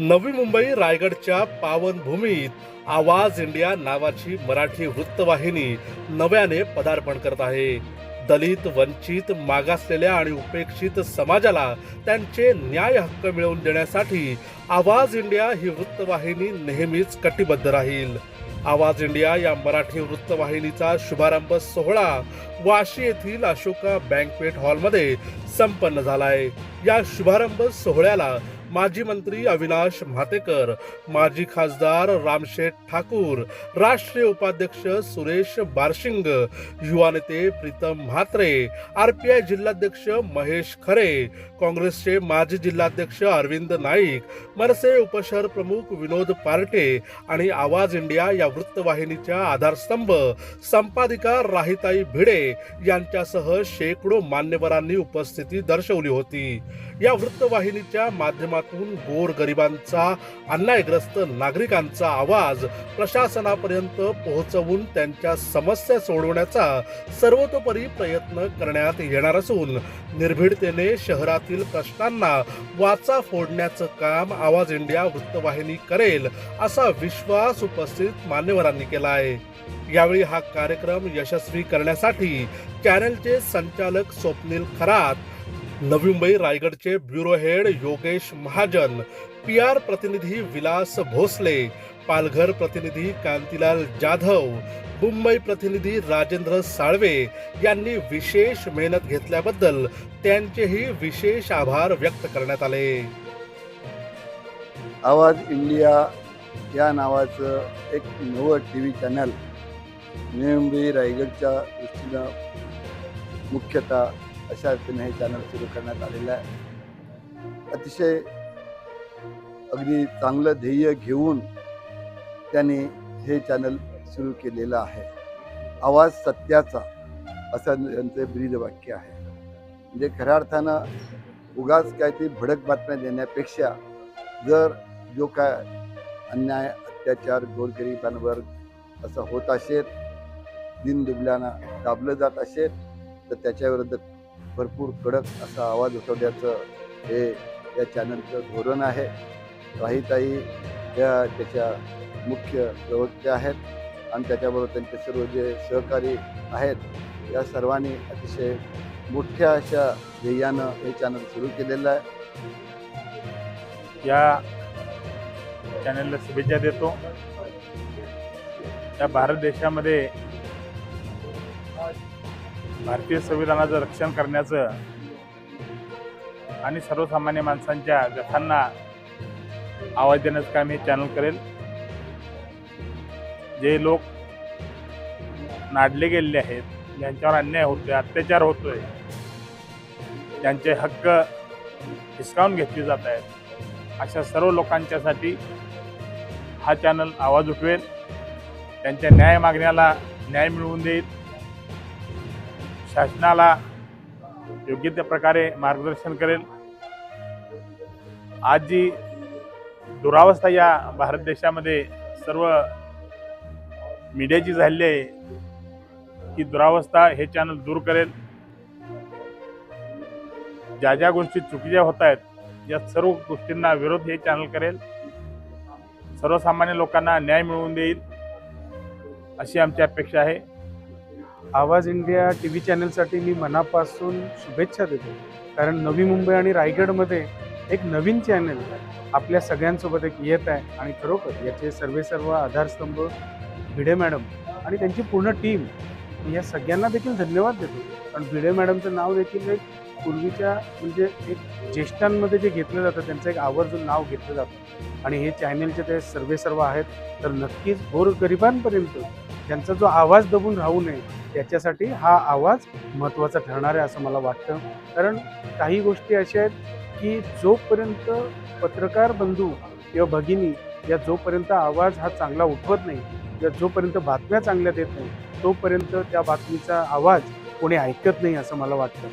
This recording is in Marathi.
नवी मुंबई रायगडच्या पावनभूमीत आवाज इंडिया नावाची मराठी वृत्तवाहिनी नव्याने पदार्पण करत आहे. दलित वंचित मागासलेल्या आणि उपेक्षित समाजाला त्यांचे न्याय हक्क मिळवून देण्यासाठी आवाज इंडिया ही वृत्तवाहिनी नेहमीच कटिबद्ध राहील. आवाज इंडिया या मराठी वृत्तवाहिनीचा शुभारंभ सोहळा वाशी येथील अशोका बँकवेट हॉलमध्ये संपन्न झालाय. या शुभारंभ सोहळ्याला माजी मंत्री अविनाश म्हातेकर माजी खासदार रामशेठ ठाकूर राष्ट्रीय उपाध्यक्ष सुरेश बारशिंग युवा नेते प्रीतम म्हात्रे आरपीआय जिल्हाध्यक्ष महेश खरे काँग्रेसचे माजी जिल्हाध्यक्ष अरविंद नाईक मनसे उपशहर प्रमुख विनोद पार्टे आणि आवाज इंडिया या वृत्तवाहिनीच्या आधारस्तंभ संपादिका राहिताई भिडे यांच्यासह शेकडो मान्यवरांनी उपस्थिती दर्शवली होती. या वृत्तवाहिनीच्या माध्यमातून गोर गरिबांचा अन्यायग्रस्त नागरिकांचा आवाज प्रशासनापर्यंत पोहोचवून त्यांच्या समस्या सोडवण्याचा सर्वतोपरी प्रयत्न करण्यात येणार असून निर्भीडतेने शहरातील प्रश्नांना वाचा फोडण्याचं काम आवाज इंडिया वृत्तवाहिनी करेल असा विश्वास उपस्थित मान्यवरांनी केला आहे यावेळी हा कार्यक्रम यशस्वी करण्यासाठी चॅनलचे संचालक स्वप्नील खरात नवी मुंबई रायगडचे bureau head Yogesh Mahajan P R प्रतिनिधी विलास भोसले पालघर प्रतिनिधी कांतीलाल जाधव मुंबई प्रतिनिधी राजेंद्र साळवे यांनी विशेष मेहनत घेतल्याबद्दल त्यांचेही विशेष आभार व्यक्त करण्यात आले. आवाज इंडिया या नावाचं एक नवं T V channel Navi Mumbai रायगडच्या दृष्टीनं मुख्यतः अशा रीतीने हे चॅनल सुरू करण्यात आलेलं आहे. अतिशय अगदी चांगलं ध्येय घेऊन त्यांनी हे चॅनल सुरू केलेलं आहे. आवाज सत्याचा असं यांचं ब्रीद वाक्य आहे. म्हणजे खऱ्या अर्थानं उगाच काय ती भडक बातम्या देण्यापेक्षा जर जो काय अन्याय अत्याचार गोरगरिबांवर असं होत असेल दिन दुबल्यानं दाबलं जात असेल तर त्याच्याविरुद्ध भरपूर कडक असा आवाज उठवण्याचं हे या चॅनलचं धोरण आहे. राहीताई या त्याच्या मुख्य प्रवक्त्या आहेत आणि त्याच्याबरोबर त्यांचे सर्व जे सहकारी आहेत या सर्वांनी अतिशय मोठ्या अशा ध्येयानं हे चॅनल सुरू केलेलं आहे. या चॅनलला शुभेच्छा देतो. या भारत देशामध्ये भारतीय संविधानाचं रक्षण करण्याचं आणि सर्वसामान्य माणसांच्या व्यथांना आवाज देण्याचं काम हे चॅनल करेल. जे लोक नाडले गेलेले आहेत ज्यांच्यावर अन्याय होतोय अत्याचार होतोय ज्यांचे हक्क हिसकावून घेतले जात आहेत अशा सर्व लोकांच्यासाठी हा चॅनल आवाज उठवेल. त्यांच्या न्याय मागण्याला न्याय मिळवून देईल. शासनाला योग्य त्या प्रकारे मार्गदर्शन करेल. आज जी दुरावस्था या भारत देशामध्ये सर्व मीडियाची झालेली आहे की दुरावस्था हे चॅनल दूर करेल. ज्या ज्या गोष्टी चुकीच्या होत आहेत या सर्व गोष्टींना विरोध हे चॅनल करेल. सर्वसामान्य लोकांना न्याय मिळवून देईल अशी आमची अपेक्षा आहे. आवाज इंडिया टी व्ही चॅनलसाठी मी मनापासून शुभेच्छा देतो. कारण नवी मुंबई आणि रायगडमध्ये एक नवीन चॅनल आपल्या सगळ्यांसोबत एक येत आहे आणि खरोखर याचे सर्वे सर्व आधारस्तंभ भिडे मॅडम आणि त्यांची पूर्ण टीम या सगळ्यांना देखील धन्यवाद देतो. कारण भिडे मॅडमचं नाव देखील एक पूर्वीच्या म्हणजे एक ज्येष्ठांमध्ये जे घेतलं जातं त्यांचं एक आवर्जून नाव घेतलं जातं. आणि हे चॅनलचे ते सर्वे सर्व आहेत तर नक्कीच गोरगरिबांपर्यंत त्यांचा जो आवाज दबून राहू नये याच्यासाठी हा आवाज महत्त्वाचा ठरणार आहे असं मला वाटतं. कारण काही गोष्टी अशा आहेत की जोपर्यंत पत्रकार बंधू किंवा भगिनी या जोपर्यंत आवाज हा चांगला उठवत नाही किंवा जोपर्यंत बातम्या चांगल्या देत नाही तोपर्यंत त्या बातमीचा आवाज कोणी ऐकत नाही असं मला वाटतं.